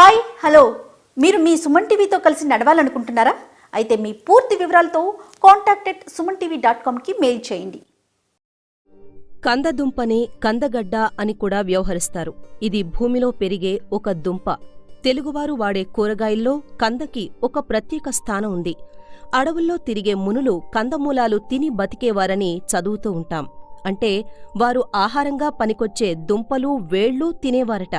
Hi hello. మీరు మీ సుమన్ టీవీతో కలిసి నడవాలనుకుంటున్నారా? అయితే మీ పూర్తి వివరాలతో contact at Suman TV dot కామ్కి mail చేయండి. కందదుంపని కందగడ్డ అని కూడా వ్యవహరిస్తారు. ఇది భూమిలో పెరిగే ఒక దుంప. తెలుగువారు వాడే కూరగాయల్లో కందకి ఒక ప్రత్యేక స్థానం ఉంది. అడవుల్లో తిరిగే మునులు కందమూలాలు తిని బతికేవారని చదువుతూ ఉంటాం. అంటే వారు ఆహారంగా పనికొచ్చే దుంపలు వేళ్ళూ తినేవారట.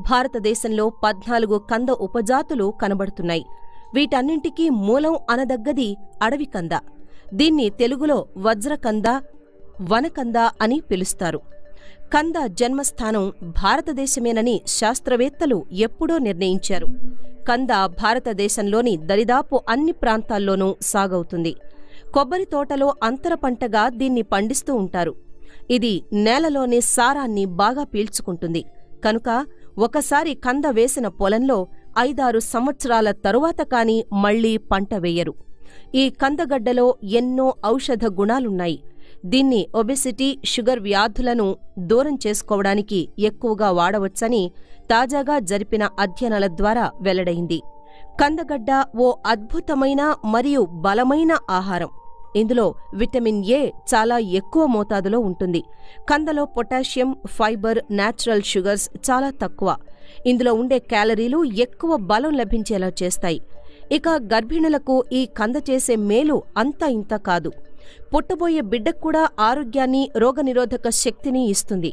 భారతదేశంలో పద్నాలుగు కంద ఉపజాతులు కనబడుతున్నాయి. వీటన్నింటికీ మూలం అనదగ్గది అడవి కంద. దీన్ని తెలుగులో వజ్రకంద వనకంద అని పిలుస్తారు. కంద జన్మస్థానం భారతదేశమేనని శాస్త్రవేత్తలు ఎప్పుడో నిర్ణయించారు. కంద భారతదేశంలోని దరిదాపు అన్ని ప్రాంతాల్లోనూ సాగవుతుంది. కొబ్బరి తోటలో అంతర పంటగా దీన్ని పండిస్తూ ఉంటారు. ఇది నేలలోని సారాన్ని బాగా పీల్చుకుంటుంది. కనుక ఒకసారి కంద వేసిన పొలంలో ఐదారు సంవత్సరాల తరువాత కాని మళ్ళీ పంట వేయరు. ఈ కందగడ్డలో ఎన్నో ఔషధ గుణాలున్నాయి. దీన్ని ఒబెసిటీ షుగర్ వ్యాధులను దూరం చేసుకోవడానికి ఎక్కువగా వాడవచ్చని తాజాగా జరిపిన అధ్యయనాల ద్వారా వెల్లడైంది. కందగడ్డ ఓ అద్భుతమైన మరియు బలమైన ఆహారం. ఇందులో విటమిన్ ఏ చాలా ఎక్కువ మోతాదులో ఉంటుంది. కందలో పొటాషియం ఫైబర్ న్యాచురల్ షుగర్స్ చాలా తక్కువ. ఇందులో ఉండే క్యాలరీలు ఎక్కువ బలం లభించేలా చేస్తాయి. ఇక గర్భిణులకు ఈ కంద చేసే మేలు అంతా ఇంత కాదు. పుట్టబోయే బిడ్డకు కూడా ఆరోగ్యాన్ని రోగనిరోధక శక్తిని ఇస్తుంది.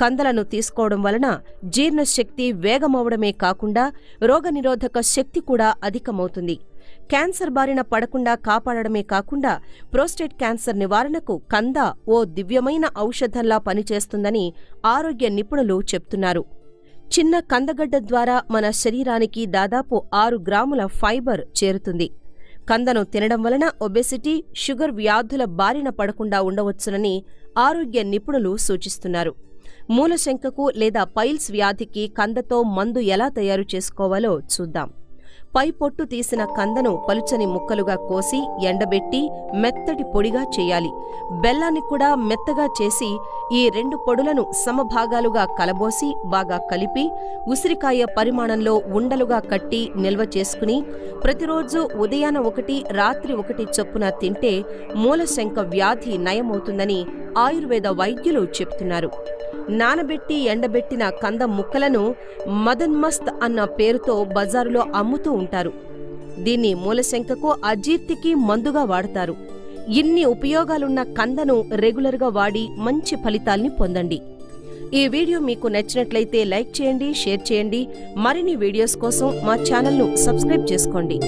కందలను తీసుకోవడం వలన జీర్ణశక్తి వేగమవడమే కాకుండా రోగనిరోధక శక్తి కూడా అధికమవుతుంది. క్యాన్సర్ బారిన పడకుండా కాపాడడమే కాకుండా ప్రోస్టేట్ క్యాన్సర్ నివారణకు కంద ఓ దివ్యమైన ఔషధంలా పనిచేస్తుందని ఆరోగ్య నిపుణులు చెప్తున్నారు. చిన్న కందగడ్డ ద్వారా మన శరీరానికి దాదాపు ఆరు గ్రాముల ఫైబర్ చేరుతుంది. కందను తినడం వలన ఒబెసిటీ షుగర్ వ్యాధుల బారిన పడకుండా ఉండవచ్చునని ఆరోగ్య నిపుణులు సూచిస్తున్నారు. మూలశంకకు లేదా పైల్స్ వ్యాధికి కందతో మందు ఎలా తయారు చేసుకోవాలో చూద్దాం. పై పొట్టు తీసిన కందను పలుచని ముక్కలుగా కోసి ఎండబెట్టి మెత్తటి పొడిగా చేయాలి. బెల్లాన్ని కూడా మెత్తగా చేసి ఈ రెండు పొడులను సమభాగాలుగా కలబోసి బాగా కలిపి ఉసిరికాయ పరిమాణంలో ఉండలుగా కట్టి నిల్వ చేసుకుని ప్రతిరోజు ఉదయాన ఒకటి రాత్రి ఒకటి చొప్పున తింటే మూలశంక వ్యాధి నయమవుతుందని ఆయుర్వేద వైద్యులు చెప్తున్నారు. నానబెట్టి ఎండబెట్టిన కంద ముక్కలను మదన్మస్త్ అన్న పేరుతో బజారులో అమ్ముతూ ఉంటారు. దీన్ని మూలశంకకు అజీర్తికి మందుగా వాడతారు. ఇన్ని ఉపయోగాలున్న కందను రెగ్యులర్గా వాడి మంచి ఫలితాల్ని పొందండి. ఈ వీడియో మీకు నచ్చినట్లయితే లైక్ చేయండి షేర్ చేయండి. మరిన్ని వీడియోస్ కోసం మా ఛానల్ను సబ్స్క్రైబ్ చేసుకోండి.